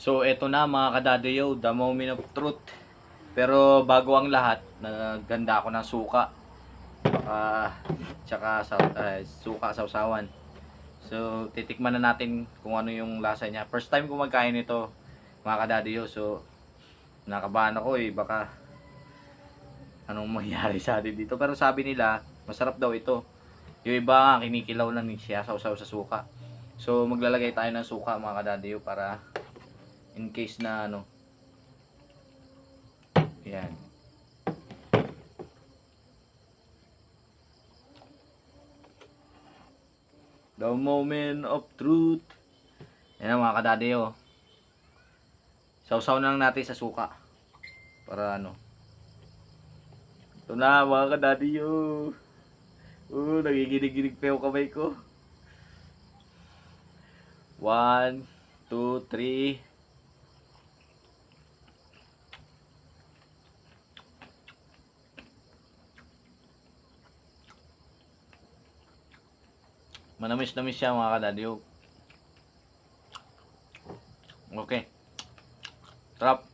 So eto na mga kadadayo, the moment of truth. Pero bago ang lahat, naganda ako ng suka. Baka, tsaka sa, eh, suka sa usawan. So titikman na natin kung ano yung lasa niya. First time ko magkain ito mga kadadayo. So nakabahan ako eh, baka anong mangyari sa atin dito. Pero sabi nila, masarap daw ito. Yung iba kinikilaw lang siya sa usaw sa suka. So maglalagay tayo ng suka mga kadadayo para in case na ano. Yan. The moment of truth. Yan mga kadade oh. Sausaw na lang natin sa suka. Para ano. Ito na mga kadade oh. Oh nagiginig-ginig pa yung kamay ko. 1 2 3 Manamis-namis siya mga kadadyo. Okay. Trap.